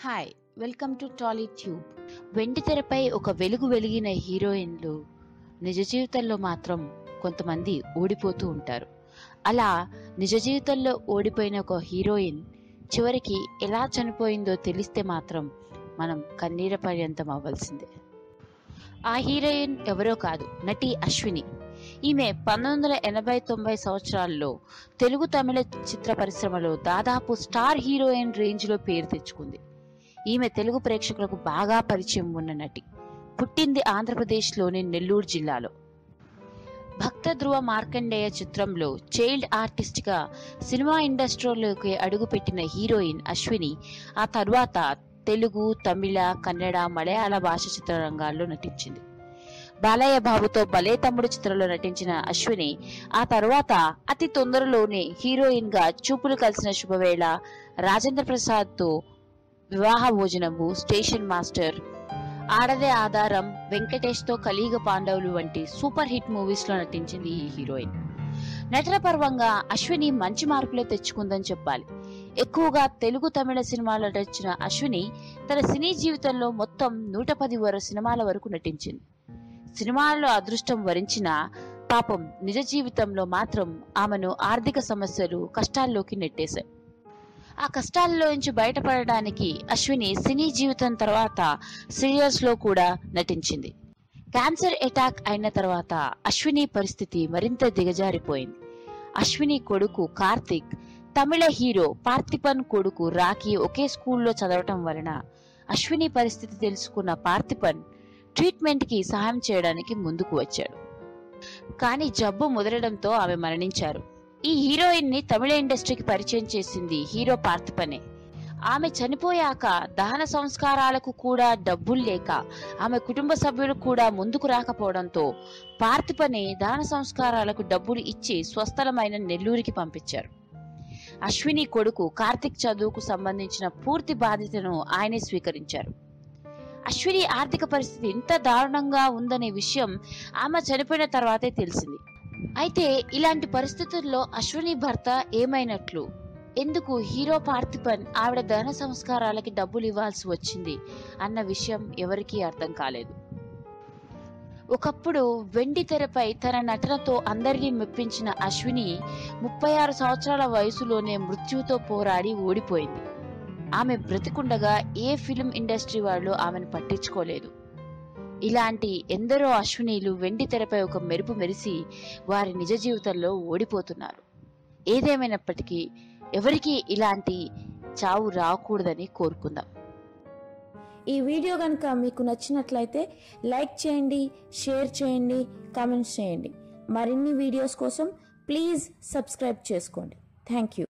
Hi welcome to Tolly tube వెండి తెరపై ఒక వెలుగు వెలిగిన హీరోయిన్లు నిజ జీవితంలో మాత్రం కొంతమంది ఓడిపోతూ ఉంటారు. అలా నిజ జీవితంలో ఓడిపోయిన ఒక హీరోయిన్ చివరికి ఎలా చనిపోయిందో తెలిస్తే మాత్రం మనం కన్నీర పర్యంతం అవ్వాల్సిందే. ఆ హీరోయిన్ ఎవరో కాదు నటి అశ్విని. ఈమె పంతొమ్మిది వందల ఎనభై తొంభై సంవత్సరాల్లో తెలుగు తమిళ చిత్ర పరిశ్రమలో దాదాపు స్టార్ హీరోయిన్ రేంజ్లో పేరు తెచ్చుకుంది. ఈమె తెలుగు ప్రేక్షకులకు బాగా పరిచయం ఉన్న నటి. పుట్టింది ఆంధ్రప్రదేశ్లోని నెల్లూరు జిల్లాలో. భక్త ధ్రువ మార్కండేయ చిత్రంలో చైల్డ్ ఆర్టిస్ట్గా సినిమా ఇండస్ట్రీలోకి అడుగుపెట్టిన హీరోయిన్ అశ్విని ఆ తర్వాత తెలుగు తమిళ కన్నడ మలయాళ భాష చిత్రరంగాల్లో నటించింది. బాలయ్య బాబుతో భలే తమ్ముడు చిత్రంలో నటించిన అశ్విని ఆ తర్వాత అతి తొందరలోనే హీరోయిన్గా చూపులు కలిసిన శుభవేళ రాజేంద్ర ప్రసాద్తో వివాహ భోజనము స్టేషన్ మాస్టర్. ఆడదే ఆధారం వెంకటేష్తో పాండవులు వంటి సూపర్ హిట్ మూవీస్లో నటించింది ఈ హీరోయిన్. నటన పర్వంగా అశ్విని మంచి మార్కులే తెచ్చుకుందని చెప్పాలి. ఎక్కువగా తెలుగు తమిళ సినిమాలు నటించిన అశ్విని తన సినీ జీవితంలో మొత్తం నూట పది వరకు సినిమాల వరకు నటించింది. సినిమాల్లో అదృష్టం వరించిన పాపం నిజ జీవితంలో మాత్రం ఆమెను ఆర్థిక సమస్యలు కష్టాల్లోకి నెట్టేశాయి. ఆ కష్టాల్లోంచి బయటపడడానికి అశ్విని సినీ జీవితం తర్వాత సీరియల్స్లో కూడా నటించింది. క్యాన్సర్ అటాక్ అయిన తర్వాత అశ్విని పరిస్థితి మరింత దిగజారిపోయింది. అశ్విని కొడుకు కార్తిక్ తమిళ హీరో పార్థిపన్ కొడుకు రాఖీ ఒకే స్కూల్లో చదవటం వలన అశ్విని పరిస్థితి తెలుసుకున్న పార్థిపన్ ట్రీట్మెంట్కి సహాయం చేయడానికి ముందుకు వచ్చాడు. కానీ జబ్బు ముదరడంతో ఆమె మరణించారు. ఈ హీరోయిన్ని తమిళ ఇండస్ట్రీకి పరిచయం చేసింది హీరో పార్థిపనే. ఆమె చనిపోయాక దహన సంస్కారాలకు కూడా డబ్బులు లేక ఆమె కుటుంబ సభ్యులు కూడా ముందుకు రాకపోవడంతో పార్థిపనే దహన సంస్కారాలకు డబ్బులు ఇచ్చి స్వస్థలమైన నెల్లూరికి పంపించారు. అశ్విని కొడుకు కార్తిక్ చదువుకు సంబంధించిన పూర్తి బాధ్యతను ఆయనే స్వీకరించారు. అశ్విని ఆర్థిక పరిస్థితి ఇంత దారుణంగా ఉందనే విషయం ఆమె చనిపోయిన తర్వాతే తెలిసింది. అయితే ఇలాంటి పరిస్థితుల్లో అశ్విని భర్త ఏమైనట్లు? ఎందుకు హీరో పార్థిపన్ ఆవిడ ధన సంస్కారాలకి డబ్బులు ఇవ్వాల్సి వచ్చింది అన్న విషయం ఎవరికీ అర్థం కాలేదు. ఒకప్పుడు వెండి తెరపై తన నటనతో అందరినీ మెప్పించిన అశ్విని ముప్పై ఆరు సంవత్సరాల వయసులోనే మృత్యుతో పోరాడి ఓడిపోయింది. ఆమె బ్రతికుండగా ఏ ఫిల్మ్ ఇండస్ట్రీ వాళ్ళు ఆమెను పట్టించుకోలేదు. ఇలాంటి ఎందరో అశ్వినీలు వెండి తెరపై ఒక మెరుపు మెరిసి వారి నిజ జీవితంలో ఓడిపోతున్నారు. ఏదేమైనప్పటికీ ఎవరికీ ఇలాంటి చావు రాకూడదని కోరుకుందాం. ఈ వీడియో కనుక మీకు నచ్చినట్లయితే లైక్ చేయండి షేర్ చేయండి కామెంట్స్ చేయండి. మరిన్ని వీడియోస్ కోసం ప్లీజ్ సబ్స్క్రైబ్ చేసుకోండి. Thank you.